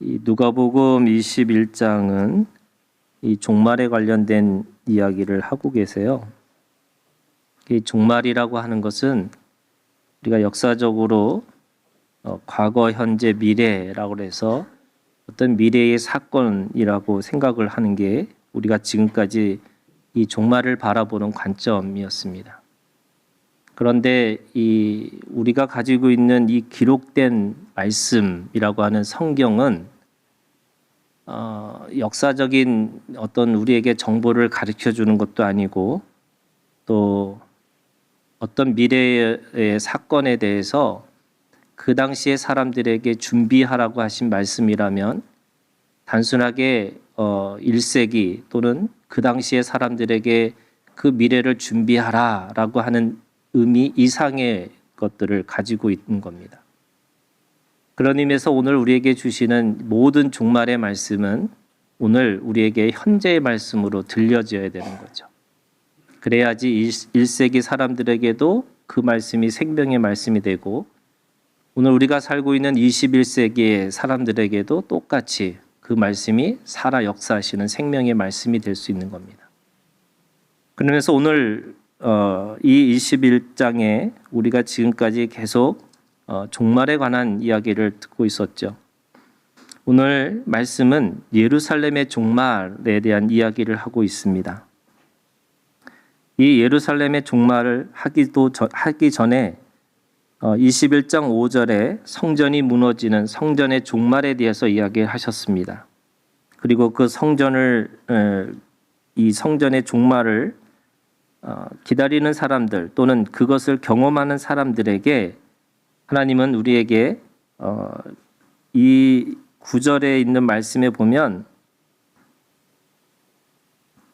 이 누가복음 21장은 이 종말에 관련된 이야기를 하고 계세요. 이 종말이라고 하는 것은 우리가 역사적으로 어, 과거, 현재, 미래라고 해서 어떤 미래의 사건이라고 생각을 하는 게 우리가 지금까지 이 종말을 바라보는 관점이었습니다. 그런데 이 우리가 가지고 있는 이 기록된 말씀이라고 하는 성경은 어, 역사적인 어떤 우리에게 정보를 가르쳐 주는 것도 아니고 또 어떤 미래의 사건에 대해서 그 당시의 사람들에게 준비하라고 하신 말씀이라면 단순하게 어 1세기 또는 그 당시의 사람들에게 그 미래를 준비하라라고 하는 의미 이상의 것들을 가지고 있는 겁니다. 그런 의미에서 오늘 우리에게 주시는 모든 종말의 말씀은 오늘 우리에게 현재의 말씀으로 들려져야 되는 거죠. 그래야지 1세기 사람들에게도 그 말씀이 생명의 말씀이 되고 오늘 우리가 살고 있는 21세기의 사람들에게도 똑같이 그 말씀이 살아 역사하시는 생명의 말씀이 될 수 있는 겁니다. 그러면서 오늘 어, 이 21장에 우리가 지금까지 계속 어, 종말에 관한 이야기를 듣고 있었죠. 오늘 말씀은 예루살렘의 종말에 대한 이야기를 하고 있습니다. 이 예루살렘의 종말을 하기도 전, 하기 전에 어, 21장 5절에 성전이 무너지는 성전의 종말에 대해서 이야기하셨습니다. 그리고 그 성전을 에, 이 성전의 종말을 어, 기다리는 사람들 또는 그것을 경험하는 사람들에게 하나님은 우리에게 어, 이 구절에 있는 말씀에 보면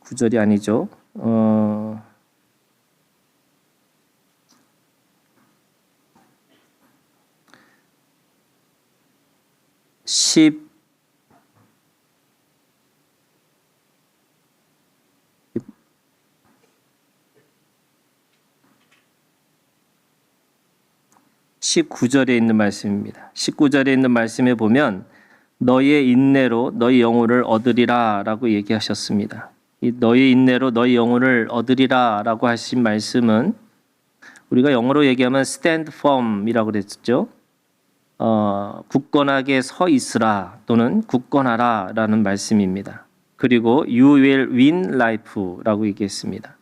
구절이 아니죠. 어, 10 19절에 있는 말씀입니다. 19절에 있는 말씀에 보면 너희의 인내로 너희 영혼을 얻으리라라고 얘기하셨습니다. 이 너희 인내로 너희 영혼을 얻으리라라고 하신 말씀은 우리가 영어로 얘기하면 stand firm이라고 그랬죠. 어, 굳건하게 서 있으라 또는 굳건하라라는 말씀입니다. 그리고 you will win life라고 얘기했습니다.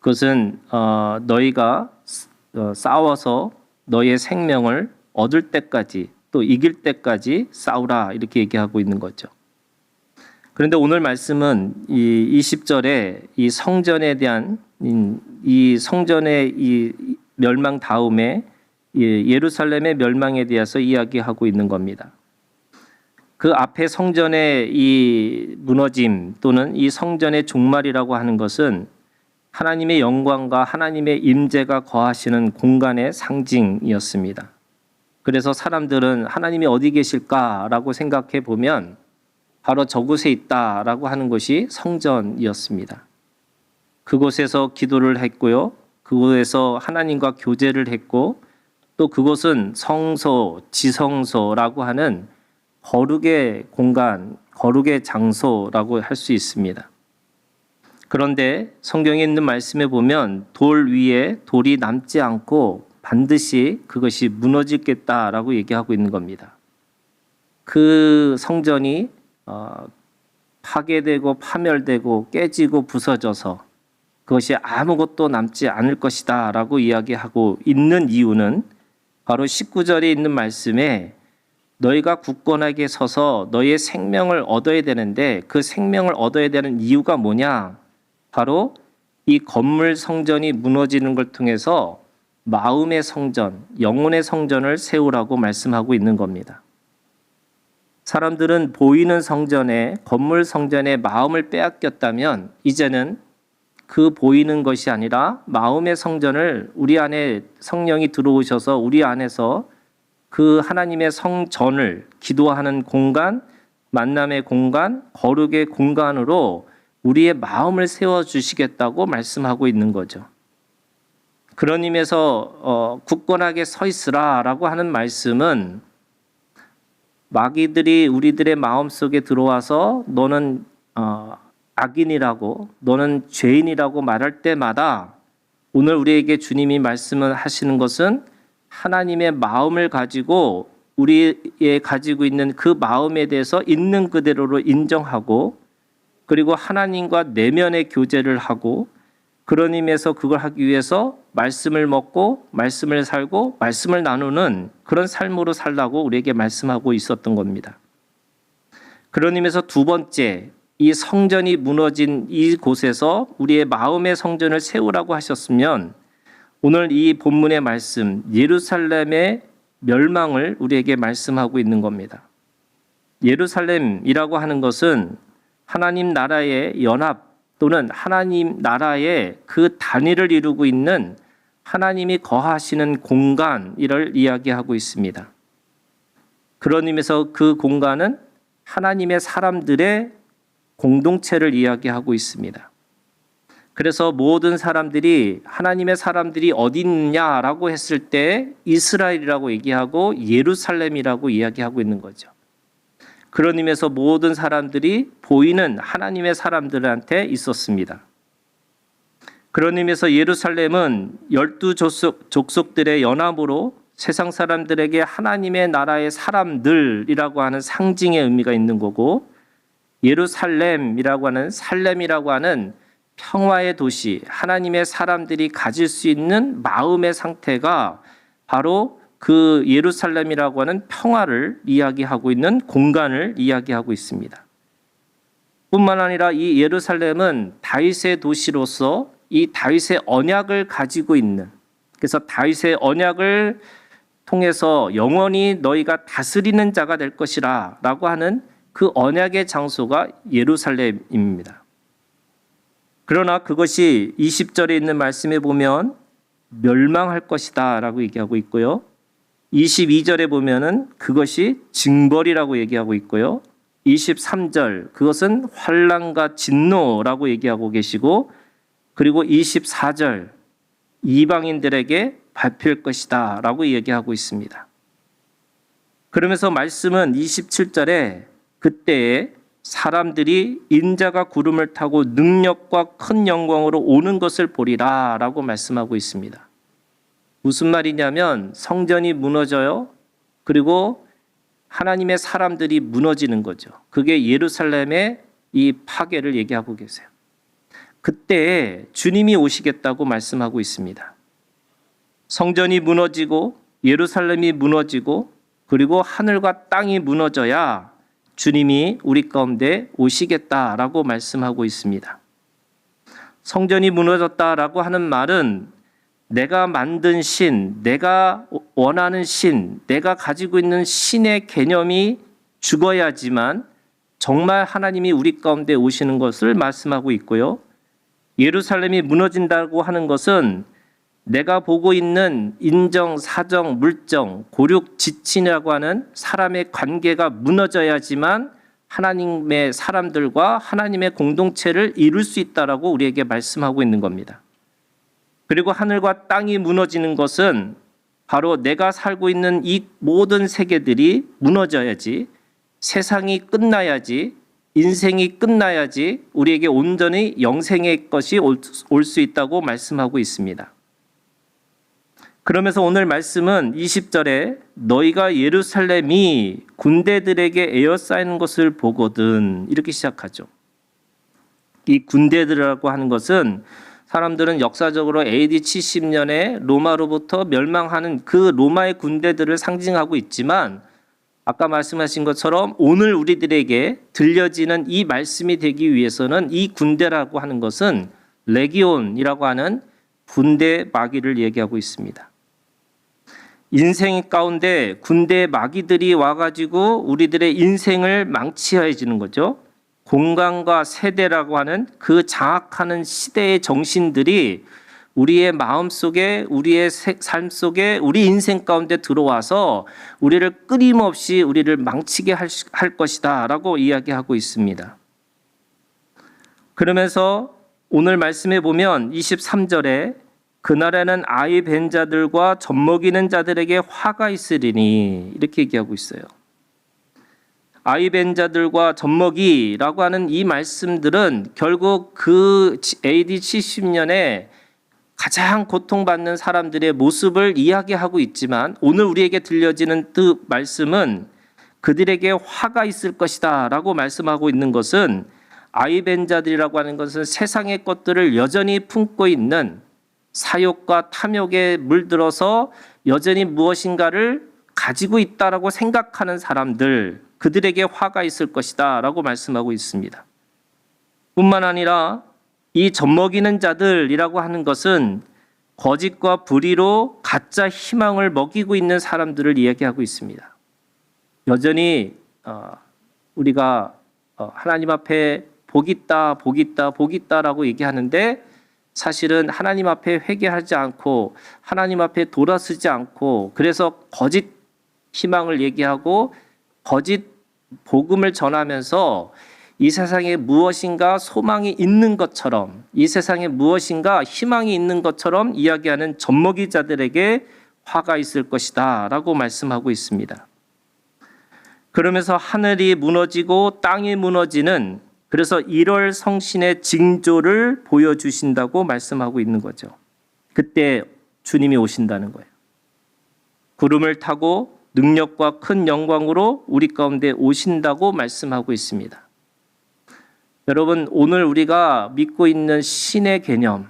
그것은 어, 너희가 어, 싸워서 너의 생명을 얻을 때까지 또 이길 때까지 싸우라 이렇게 얘기하고 있는 거죠. 그런데 오늘 말씀은 이 20절에 이 성전에 대한 이 성전의 이 멸망 다음에 예루살렘의 멸망에 대해서 이야기하고 있는 겁니다. 그 앞에 성전의 이 무너짐 또는 이 성전의 종말이라고 하는 것은 하나님의 영광과 하나님의 임재가 거하시는 공간의 상징이었습니다. 그래서 사람들은 하나님이 어디 계실까라고 생각해 보면 바로 저곳에 있다라고 하는 것이 성전이었습니다. 그곳에서 기도를 했고요. 그곳에서 하나님과 교제를 했고 또 그곳은 성소, 지성소라고 하는 거룩의 공간, 거룩의 장소라고 할 수 있습니다. 그런데 성경에 있는 말씀에 보면 돌 위에 돌이 남지 않고 반드시 그것이 무너지겠다라고 얘기하고 있는 겁니다. 그 성전이 어, 파괴되고 파멸되고 깨지고 부서져서 그것이 아무것도 남지 않을 것이다 라고 이야기하고 있는 이유는 바로 19절에 있는 말씀에 너희가 굳건하게 서서 너희의 생명을 얻어야 되는데 그 생명을 얻어야 되는 이유가 뭐냐? 바로 이 건물 성전이 무너지는 걸 통해서 마음의 성전, 영혼의 성전을 세우라고 말씀하고 있는 겁니다. 사람들은 보이는 성전에 건물 성전에 마음을 빼앗겼다면 이제는 그 보이는 것이 아니라 마음의 성전을 우리 안에 성령이 들어오셔서 우리 안에서 그 하나님의 성전을 기도하는 공간, 만남의 공간, 거룩의 공간으로 우리의 마음을 세워 주시겠다고 말씀하고 있는 거죠. 그런 의미에서 어, 굳건하게 서 있으라라고 하는 말씀은 마귀들이 우리들의 마음 속에 들어와서 너는 어, 악인이라고 너는 죄인이라고 말할 때마다 오늘 우리에게 주님이 말씀을 하시는 것은 하나님의 마음을 가지고 우리의 가지고 있는 그 마음에 대해서 있는 그대로로 인정하고 그리고 하나님과 내면의 교제를 하고 그런 의미에서 그걸 하기 위해서 말씀을 먹고 말씀을 살고 말씀을 나누는 그런 삶으로 살라고 우리에게 말씀하고 있었던 겁니다. 그런 의미에서 두 번째 이 성전이 무너진 이 곳에서 우리의 마음의 성전을 세우라고 하셨으면 오늘 이 본문의 말씀 예루살렘의 멸망을 우리에게 말씀하고 있는 겁니다. 예루살렘이라고 하는 것은 하나님 나라의 연합 또는 하나님 나라의 그 단위를 이루고 있는 하나님이 거하시는 공간 이를 이야기하고 있습니다. 그런 의미에서 그 공간은 하나님의 사람들의 공동체를 이야기하고 있습니다. 그래서 모든 사람들이 하나님의 사람들이 어디 있냐라고 했을 때 이스라엘이라고 얘기하고 예루살렘이라고 이야기하고 있는 거죠. 그런 의미에서 모든 사람들이 보이는 하나님의 사람들한테 있었습니다. 그런 의미에서 예루살렘은 열두 족속, 족속들의 연합으로 세상 사람들에게 하나님의 나라의 사람들이라고 하는 상징의 의미가 있는 거고 예루살렘이라고 하는 살렘이라고 하는 평화의 도시, 하나님의 사람들이 가질 수 있는 마음의 상태가 바로 그 예루살렘이라고 하는 평화를 이야기하고 있는 공간을 이야기하고 있습니다. 뿐만 아니라 이 예루살렘은 다윗의 도시로서 이 다윗의 언약을 가지고 있는 그래서 다윗의 언약을 통해서 영원히 너희가 다스리는 자가 될 것이라라고 하는 그 언약의 장소가 예루살렘입니다. 그러나 그것이 20절에 있는 말씀에 보면 멸망할 것이다라고 얘기하고 있고요. 22절에 보면은 그것이 징벌이라고 얘기하고 있고요. 23절 그것은 환란과 진노라고 얘기하고 계시고 그리고 24절 이방인들에게 발표할 것이다라고 얘기하고 있습니다. 그러면서 말씀은 27절에 그때에 사람들이 인자가 구름을 타고 능력과 큰 영광으로 오는 것을 보리라라고 말씀하고 있습니다. 무슨 말이냐면 성전이 무너져요. 그리고 하나님의 사람들이 무너지는 거죠. 그게 예루살렘의 이 파괴를 얘기하고 계세요. 그때 주님이 오시겠다고 말씀하고 있습니다. 성전이 무너지고 예루살렘이 무너지고 그리고 하늘과 땅이 무너져야 주님이 우리 가운데 오시겠다라고 말씀하고 있습니다. 성전이 무너졌다라고 하는 말은 내가 만든 신, 내가 원하는 신, 내가 가지고 있는 신의 개념이 죽어야지만 정말 하나님이 우리 가운데 오시는 것을 말씀하고 있고요. 예루살렘이 무너진다고 하는 것은 내가 보고 있는 인정, 사정, 물정, 고륙, 지친이라고 하는 사람의 관계가 무너져야지만 하나님의 사람들과 하나님의 공동체를 이룰 수 있다라고 우리에게 말씀하고 있는 겁니다. 그리고 하늘과 땅이 무너지는 것은 바로 내가 살고 있는 이 모든 세계들이 무너져야지 세상이 끝나야지 인생이 끝나야지 우리에게 온전히 영생의 것이 올 수 있다고 말씀하고 있습니다. 그러면서 오늘 말씀은 20절에 너희가 예루살렘이 군대들에게 에어싸이는 것을 보거든 이렇게 시작하죠. 이 군대들이라고 하는 것은 사람들은 역사적으로 AD 70년에 로마로부터 멸망하는 그 로마의 군대들을 상징하고 있지만 아까 말씀하신 것처럼 오늘 우리들에게 들려지는 이 말씀이 되기 위해서는 이 군대라고 하는 것은 레기온이라고 하는 군대 마귀를 얘기하고 있습니다. 인생 가운데 군대 마귀들이 와가지고 우리들의 인생을 망치해지는 거죠. 공간과 세대라고 하는 그 장악하는 시대의 정신들이 우리의 마음 속에, 우리의 삶 속에, 우리 인생 가운데 들어와서 우리를 끊임없이 우리를 망치게 할, 할 것이다. 라고 이야기하고 있습니다. 그러면서 오늘 말씀에 보면 23절에 그날에는 아이 벤 자들과 젖먹이는 자들에게 화가 있으리니 이렇게 얘기하고 있어요. 아이벤 자들과 젖먹이라고 하는 이 말씀들은 결국 그 AD 70년에 가장 고통받는 사람들의 모습을 이야기하고 있지만 오늘 우리에게 들려지는 그 말씀은 그들에게 화가 있을 것이다 라고 말씀하고 있는 것은 아이벤자들이라고 하는 것은 세상의 것들을 여전히 품고 있는 사욕과 탐욕에 물들어서 여전히 무엇인가를 가지고 있다라고 생각하는 사람들 그들에게 화가 있을 것이다 라고 말씀하고 있습니다. 뿐만 아니라 이 젖먹이는 자들이라고 하는 것은 거짓과 불의로 가짜 희망을 먹이고 있는 사람들을 이야기하고 있습니다. 여전히 어, 우리가 어, 하나님 앞에 복 있다, 복 있다, 복 있다라고 얘기하는데 사실은 하나님 앞에 회개하지 않고 하나님 앞에 돌아서지 않고 그래서 거짓 희망을 얘기하고 거짓 복음을 전하면서 이 세상에 무엇인가 소망이 있는 것처럼 이 세상에 무엇인가 희망이 있는 것처럼 이야기하는 젖먹이 자들에게 화가 있을 것이다 라고 말씀하고 있습니다. 그러면서 하늘이 무너지고 땅이 무너지는 그래서 1월 성신의 징조를 보여주신다고 말씀하고 있는 거죠. 그때 주님이 오신다는 거예요. 구름을 타고 능력과 큰 영광으로 우리 가운데 오신다고 말씀하고 있습니다. 여러분, 오늘 우리가 믿고 있는 신의 개념,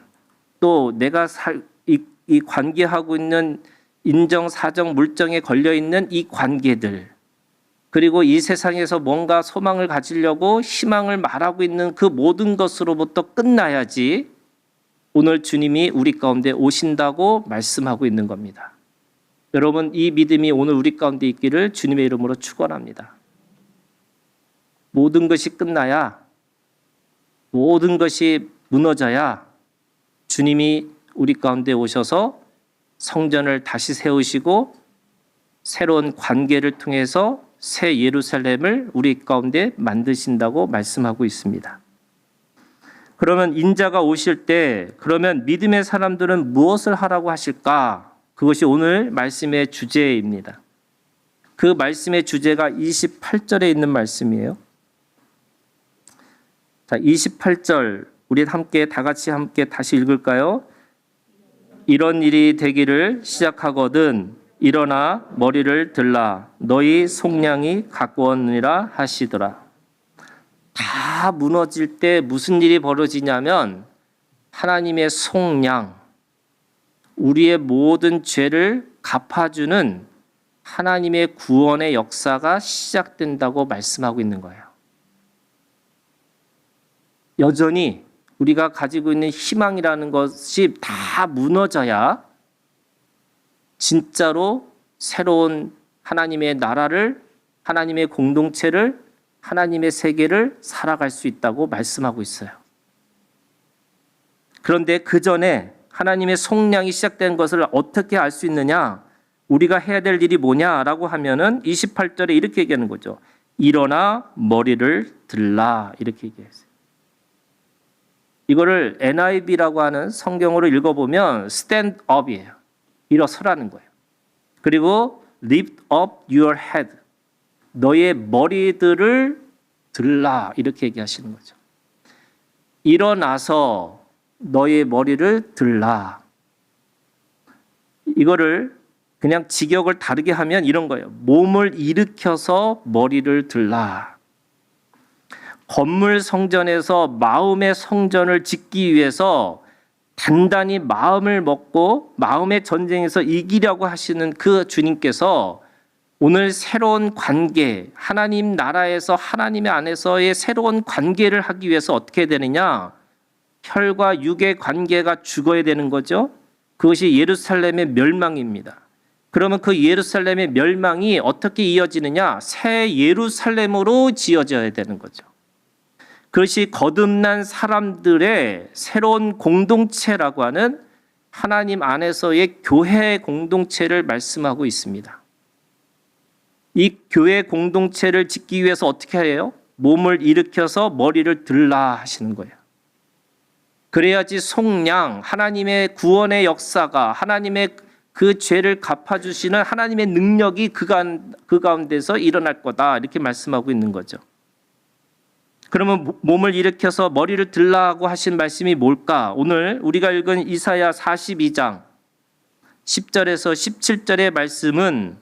또 내가 살, 이, 이 관계하고 있는 인정, 사정, 물정에 걸려 있는 이 관계들, 그리고 이 세상에서 뭔가 소망을 가지려고 희망을 말하고 있는 그 모든 것으로부터 끝나야지 오늘 주님이 우리 가운데 오신다고 말씀하고 있는 겁니다. 여러분, 이 믿음이 오늘 우리 가운데 있기를 주님의 이름으로 축원합니다. 모든 것이 끝나야 모든 것이 무너져야 주님이 우리 가운데 오셔서 성전을 다시 세우시고 새로운 관계를 통해서 새 예루살렘을 우리 가운데 만드신다고 말씀하고 있습니다. 그러면 인자가 오실 때 그러면 믿음의 사람들은 무엇을 하라고 하실까? 그것이 오늘 말씀의 주제입니다. 그 말씀의 주제가 28절에 있는 말씀이에요. 자, 28절 우리 함께 다 같이 함께 다시 읽을까요? 이런 일이 되기를 시작하거든 일어나 머리를 들라 너희 속량이 가까웠느니라 하시더라. 다 무너질 때 무슨 일이 벌어지냐면 하나님의 속량 우리의 모든 죄를 갚아주는 하나님의 구원의 역사가 시작된다고 말씀하고 있는 거예요. 여전히 우리가 가지고 있는 희망이라는 것이 다 무너져야 진짜로 새로운 하나님의 나라를 하나님의 공동체를 하나님의 세계를 살아갈 수 있다고 말씀하고 있어요. 그런데 그 전에 하나님의 속량이 시작된 것을 어떻게 알 수 있느냐? 우리가 해야 될 일이 뭐냐라고 하면은 28절에 이렇게 얘기하는 거죠. 일어나 머리를 들라 이렇게 얘기했어요. 이거를 NIV라고 하는 성경으로 읽어보면 stand up이에요. 일어서라는 거예요. 그리고 lift up your head. 너의 머리들을 들라 이렇게 얘기하시는 거죠. 일어나서 너의 머리를 들라. 이거를 그냥 직역을 다르게 하면 이런 거예요. 몸을 일으켜서 머리를 들라. 건물 성전에서 마음의 성전을 짓기 위해서 단단히 마음을 먹고 마음의 전쟁에서 이기려고 하시는 그 주님께서 오늘 새로운 관계, 하나님 나라에서 하나님의 안에서의 새로운 관계를 하기 위해서 어떻게 되느냐? 혈과 육의 관계가 죽어야 되는 거죠. 그것이 예루살렘의 멸망입니다. 그러면 그 예루살렘의 멸망이 어떻게 이어지느냐? 새 예루살렘으로 지어져야 되는 거죠. 그것이 거듭난 사람들의 새로운 공동체라고 하는 하나님 안에서의 교회 공동체를 말씀하고 있습니다. 이 교회 공동체를 짓기 위해서 어떻게 해요? 몸을 일으켜서 머리를 들라 하시는 거예요. 그래야지 속량, 하나님의 구원의 역사가, 하나님의 그 죄를 갚아주시는 하나님의 능력이 그, 가운데서 일어날 거다 이렇게 말씀하고 있는 거죠. 그러면 모- 몸을 일으켜서 머리를 들라고 하신 말씀이 뭘까? 오늘 우리가 읽은 이사야 42장 10절에서 17절의 말씀은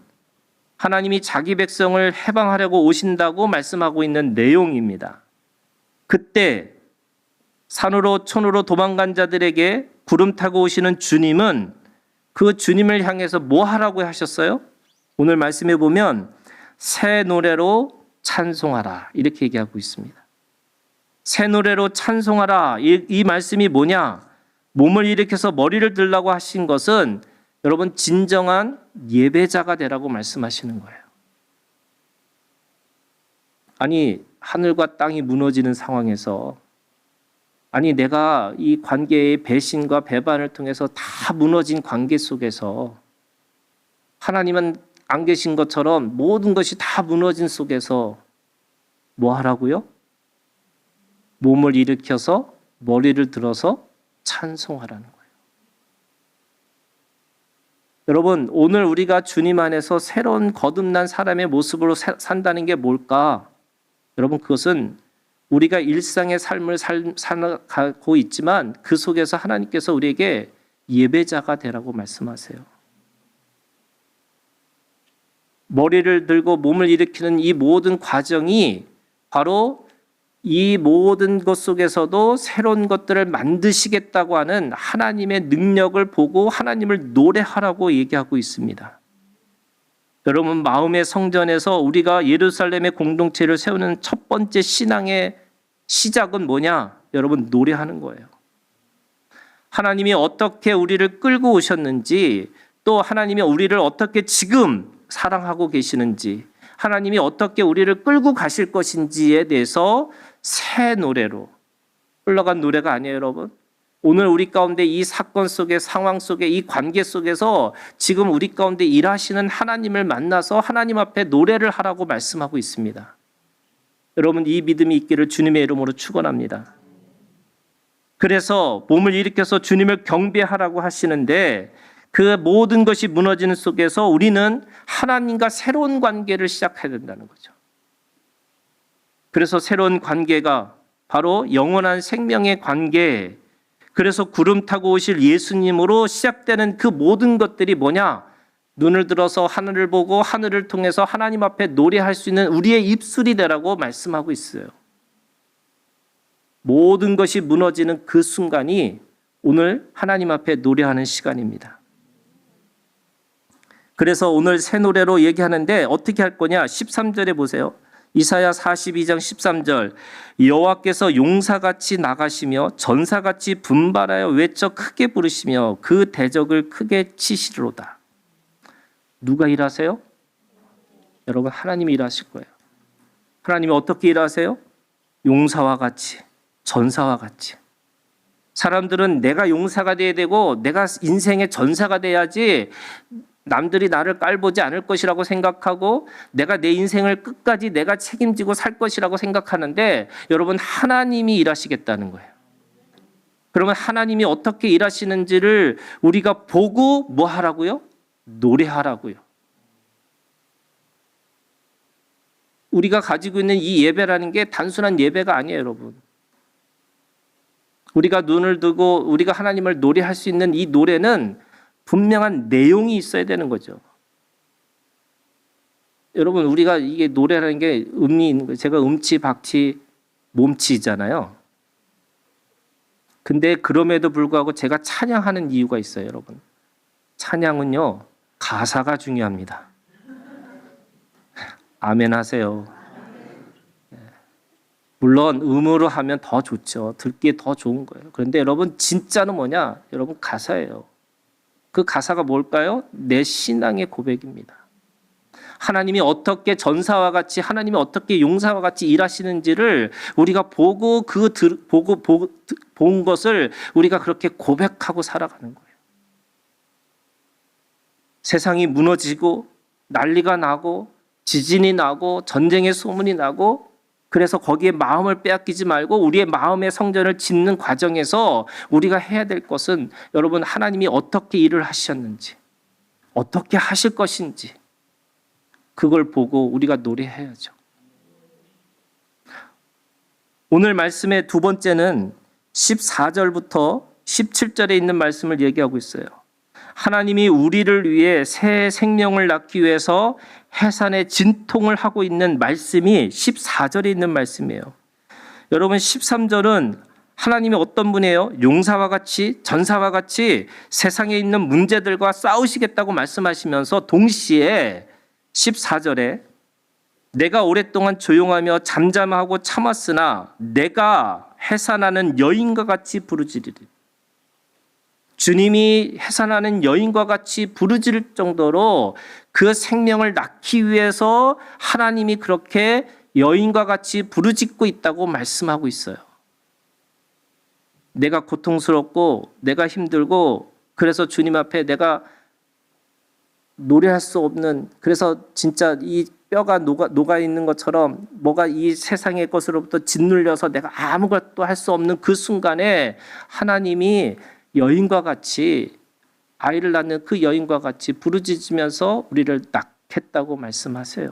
하나님이 자기 백성을 해방하려고 오신다고 말씀하고 있는 내용입니다. 그때 산으로 촌으로 도망간 자들에게 구름 타고 오시는 주님은 그 주님을 향해서 뭐 하라고 하셨어요? 오늘 말씀해 보면 새 노래로 찬송하라 이렇게 얘기하고 있습니다. 새 노래로 찬송하라 이, 이 말씀이 뭐냐? 몸을 일으켜서 머리를 들라고 하신 것은 여러분 진정한 예배자가 되라고 말씀하시는 거예요. 아니 하늘과 땅이 무너지는 상황에서 아니 내가 이 관계의 배신과 배반을 통해서 다 무너진 관계 속에서 하나님은 안 계신 것처럼 모든 것이 다 무너진 속에서 뭐 하라고요? 몸을 일으켜서 머리를 들어서 찬송하라는 거예요. 여러분, 오늘 우리가 주님 안에서 새로운 거듭난 사람의 모습으로 사- 산다는 게 뭘까? 여러분, 그것은 우리가 일상의 삶을 살, 살아가고 있지만 그 속에서 하나님께서 우리에게 예배자가 되라고 말씀하세요. 머리를 들고 몸을 일으키는 이 모든 과정이 바로 이 모든 것 속에서도 새로운 것들을 만드시겠다고 하는 하나님의 능력을 보고 하나님을 노래하라고 얘기하고 있습니다. 여러분 마음의 성전에서 우리가 예루살렘의 공동체를 세우는 첫 번째 신앙의 시작은 뭐냐? 여러분 노래하는 거예요. 하나님이 어떻게 우리를 끌고 오셨는지 또 하나님이 우리를 어떻게 지금 사랑하고 계시는지 하나님이 어떻게 우리를 끌고 가실 것인지에 대해서 새 노래로 흘러간 노래가 아니에요, 여러분. 오늘 우리 가운데 이 사건 속의 상황 속에 이 관계 속에서 지금 우리 가운데 일하시는 하나님을 만나서 하나님 앞에 노래를 하라고 말씀하고 있습니다. 여러분 이 믿음이 있기를 주님의 이름으로 축원합니다. 그래서 몸을 일으켜서 주님을 경배하라고 하시는데 그 모든 것이 무너지는 속에서 우리는 하나님과 새로운 관계를 시작해야 된다는 거죠. 그래서 새로운 관계가 바로 영원한 생명의 관계. 그래서 구름 타고 오실 예수님으로 시작되는 그 모든 것들이 뭐냐? 눈을 들어서 하늘을 보고 하늘을 통해서 하나님 앞에 노래할 수 있는 우리의 입술이 되라고 말씀하고 있어요. 모든 것이 무너지는 그 순간이 오늘 하나님 앞에 노래하는 시간입니다. 그래서 오늘 새 노래로 얘기하는데 어떻게 할 거냐? 13절에 보세요. 이사야 42장 13절 여호와께서 용사같이 나가시며 전사같이 분발하여 외쳐 크게 부르시며 그 대적을 크게 치시리로다. 누가 일하세요? 여러분 하나님이 일하실 거예요. 하나님이 어떻게 일하세요? 용사와 같이 전사와 같이 사람들은 내가 용사가 돼야 되고 내가 인생의 전사가 돼야지 남들이 나를 깔보지 않을 것이라고 생각하고 내가 내 인생을 끝까지 내가 책임지고 살 것이라고 생각하는데 여러분 하나님이 일하시겠다는 거예요. 그러면 하나님이 어떻게 일하시는지를 우리가 보고 뭐 하라고요? 노래하라고요. 우리가 가지고 있는 이 예배라는 게 단순한 예배가 아니에요, 여러분. 우리가 눈을 두고 우리가 하나님을 노래할 수 있는 이 노래는 분명한 내용이 있어야 되는 거죠. 여러분 우리가 이게 노래라는 게 음이 있는 거 제가 음치 박치 몸치잖아요. 근데 그럼에도 불구하고 제가 찬양하는 이유가 있어요, 여러분. 찬양은요 가사가 중요합니다. 아멘 하세요. 예. 물론 음으로 하면 더 좋죠. 듣기에 더 좋은 거예요. 그런데 여러분 진짜는 뭐냐? 여러분 가사예요. 그 가사가 뭘까요? 내 신앙의 고백입니다. 하나님이 어떻게 전사와 같이 하나님이 어떻게 용사와 같이 일하시는지를 우리가 보고 그 들, 보고 보고 본 것을 우리가 그렇게 고백하고 살아가는 거예요. 세상이 무너지고 난리가 나고 지진이 나고 전쟁의 소문이 나고 그래서 거기에 마음을 빼앗기지 말고 우리의 마음의 성전을 짓는 과정에서 우리가 해야 될 것은 여러분 하나님이 어떻게 일을 하셨는지 어떻게 하실 것인지 그걸 보고 우리가 노래해야죠. 오늘 말씀의 두 번째는 14절부터 17절에 있는 말씀을 얘기하고 있어요. 하나님이 우리를 위해 새 생명을 낳기 위해서 해산의 진통을 하고 있는 말씀이 14절에 있는 말씀이에요. 여러분 13절은 하나님이 어떤 분이에요? 용사와 같이 전사와 같이 세상에 있는 문제들과 싸우시겠다고 말씀하시면서 동시에 14절에 내가 오랫동안 조용하며 잠잠하고 참았으나 내가 해산하는 여인과 같이 부르짖으리. 주님이 해산하는 여인과 같이 부르짖을 정도로 그 생명을 낳기 위해서 하나님이 그렇게 여인과 같이 부르짖고 있다고 말씀하고 있어요. 내가 고통스럽고 내가 힘들고 그래서 주님 앞에 내가 노래할 수 없는 그래서 진짜 이 뼈가 녹아, 녹아 있는 것처럼 뭐가 이 세상의 것으로부터 짓눌려서 내가 아무것도 할 수 없는 그 순간에 하나님이 여인과 같이 아이를 낳는 그 여인과 같이 부르짖으면서 우리를 낳겠다고 말씀하세요.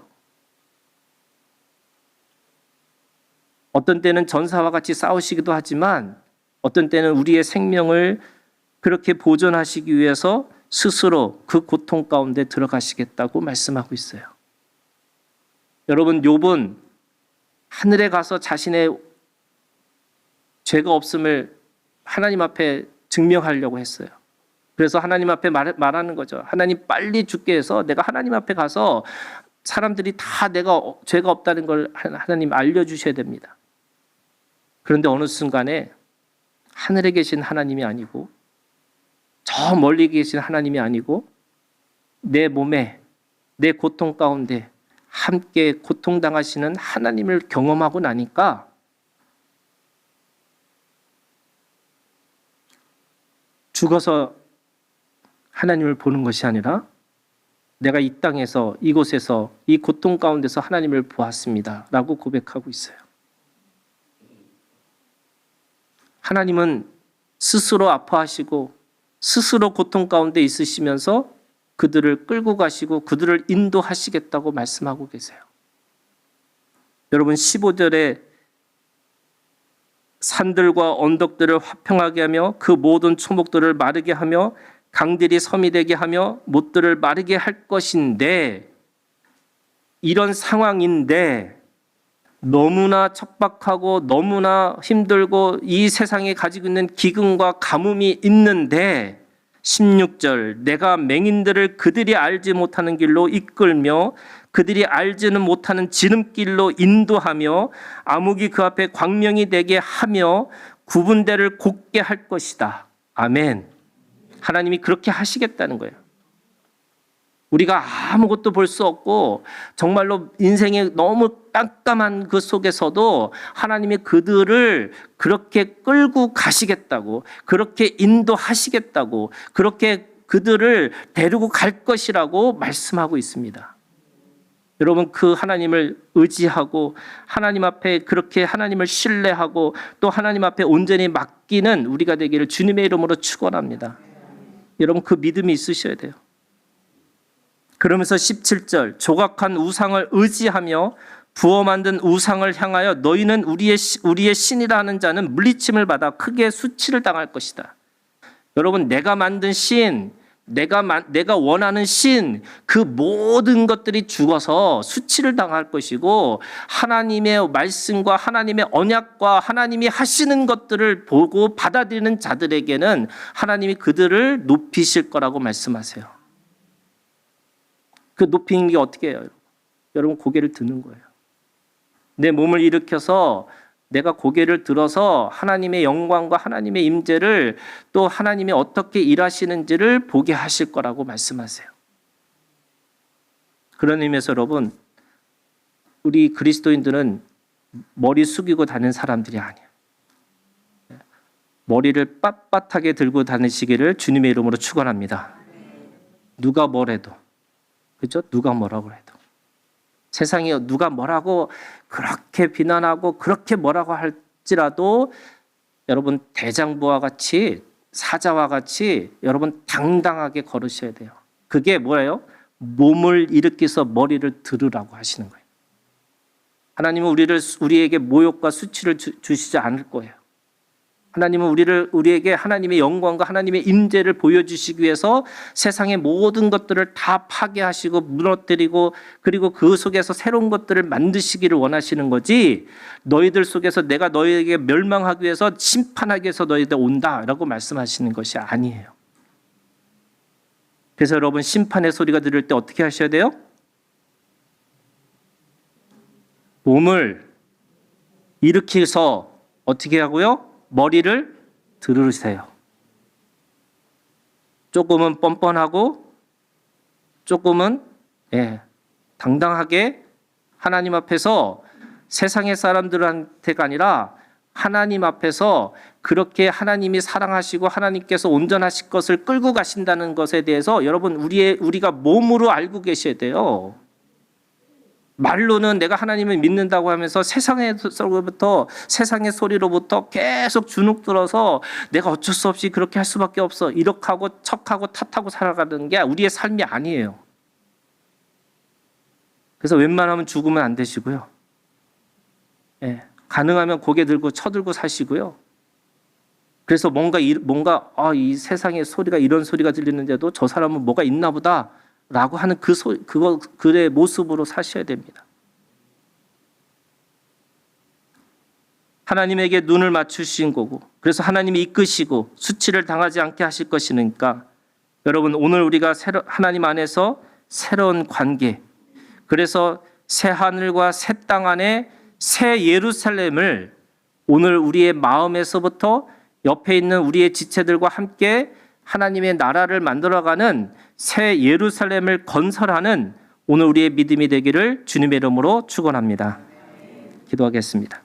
어떤 때는 전사와 같이 싸우시기도 하지만 어떤 때는 우리의 생명을 그렇게 보존하시기 위해서 스스로 그 고통 가운데 들어가시겠다고 말씀하고 있어요. 여러분 욥은 하늘에 가서 자신의 죄가 없음을 하나님 앞에 증명하려고 했어요. 그래서 하나님 앞에 말, 말하는 거죠. 하나님 빨리 죽게 해서 내가 하나님 앞에 가서 사람들이 다 내가 어- 죄가 없다는 걸 하나님 알려주셔야 됩니다. 그런데 어느 순간에 하늘에 계신 하나님이 아니고 저 멀리 계신 하나님이 아니고 내 몸에 내 고통 가운데 함께 고통당하시는 하나님을 경험하고 나니까 죽어서 하나님을 보는 것이 아니라 내가 이 땅에서 이곳에서 이 고통 가운데서 하나님을 보았습니다. 라고 고백하고 있어요. 하나님은 스스로 아파하시고 스스로 고통 가운데 있으시면서 그들을 끌고 가시고 그들을 인도하시겠다고 말씀하고 계세요. 여러분 15절에 산들과 언덕들을 화평하게 하며 그 모든 초목들을 마르게 하며 강들이 섬이 되게 하며 못들을 마르게 할 것인데 이런 상황인데 너무나 척박하고 너무나 힘들고 이 세상에 가지고 있는 기근과 가뭄이 있는데 16절 내가 맹인들을 그들이 알지 못하는 길로 이끌며 그들이 알지는 못하는 지름길로 인도하며 암흑이 그 앞에 광명이 되게 하며 구분대를 곱게 할 것이다. 아멘. 하나님이 그렇게 하시겠다는 거예요. 우리가 아무것도 볼 수 없고 정말로 인생에 너무 깜깜한 그 속에서도 하나님이 그들을 그렇게 끌고 가시겠다고 그렇게 인도하시겠다고 그렇게 그들을 데리고 갈 것이라고 말씀하고 있습니다. 여러분 그 하나님을 의지하고 하나님 앞에 그렇게 하나님을 신뢰하고 또 하나님 앞에 온전히 맡기는 우리가 되기를 주님의 이름으로 축원합니다. 여러분 그 믿음이 있으셔야 돼요. 그러면서 17절 조각한 우상을 의지하며 부어 만든 우상을 향하여 너희는 우리의 시- 우리의 신이라는 자는 물리침을 받아 크게 수치를 당할 것이다. 여러분 내가 만든 신, 내가 만- 내가 원하는 신, 그 모든 것들이 죽어서 수치를 당할 것이고 하나님의 말씀과 하나님의 언약과 하나님이 하시는 것들을 보고 받아들이는 자들에게는 하나님이 그들을 높이실 거라고 말씀하세요. 그 높이는 게 어떻게 해요? 여러분 고개를 드는 거예요. 내 몸을 일으켜서 내가 고개를 들어서 하나님의 영광과 하나님의 임재를 또 하나님이 어떻게 일하시는지를 보게 하실 거라고 말씀하세요. 그런 의미에서 여러분 우리 그리스도인들은 머리 숙이고 다니는 사람들이 아니에요. 머리를 빳빳하게 들고 다니시기를 주님의 이름으로 축원합니다. 누가 뭐래도 그죠? 누가 뭐라고 해도 세상에 누가 뭐라고 그렇게 비난하고 그렇게 뭐라고 할지라도 여러분 대장부와 같이 사자와 같이 여러분 당당하게 걸으셔야 돼요. 그게 뭐예요? 몸을 일으켜서 머리를 들으라고 하시는 거예요. 하나님은 우리를 우리에게 모욕과 수치를 주, 주시지 않을 거예요. 하나님은 우리를 우리에게 하나님의 영광과 하나님의 임재를 보여주시기 위해서 세상의 모든 것들을 다 파괴하시고 무너뜨리고 그리고 그 속에서 새로운 것들을 만드시기를 원하시는 거지 너희들 속에서 내가 너희에게 멸망하기 위해서 심판하기 위해서 너희들 온다라고 말씀하시는 것이 아니에요. 그래서 여러분 심판의 소리가 들릴 때 어떻게 하셔야 돼요? 몸을 일으켜서 어떻게 하고요? 머리를 들으세요. 조금은 뻔뻔하고 조금은 예, 당당하게 하나님 앞에서 세상의 사람들한테가 아니라 하나님 앞에서 그렇게 하나님이 사랑하시고 하나님께서 온전하실 것을 끌고 가신다는 것에 대해서 여러분 우리의 우리가 몸으로 알고 계셔야 돼요. 말로는 내가 하나님을 믿는다고 하면서 세상에서부터 세상의 소리로부터 계속 주눅 들어서 내가 어쩔 수 없이 그렇게 할 수밖에 없어 이렇게 하고 척하고 탓하고 살아가는 게 우리의 삶이 아니에요. 그래서 웬만하면 죽으면 안 되시고요. 예, 가능하면 고개 들고 쳐들고 사시고요. 그래서 뭔가 이, 뭔가 아, 이 세상에 소리가 이런 소리가 들리는데도 저 사람은 뭐가 있나 보다. 라고 하는 그 소, 그거, 그의 모습으로 사셔야 됩니다. 하나님에게 눈을 맞추신 거고, 그래서 하나님이 이끄시고 수치를 당하지 않게 하실 것이니까, 여러분, 오늘 우리가 새로, 하나님 안에서 새로운 관계, 그래서 새 하늘과 새 땅 안에 새 예루살렘을 오늘 우리의 마음에서부터 옆에 있는 우리의 지체들과 함께 하나님의 나라를 만들어가는 새 예루살렘을 건설하는 오늘 우리의 믿음이 되기를 주님의 이름으로 축원합니다. 기도하겠습니다.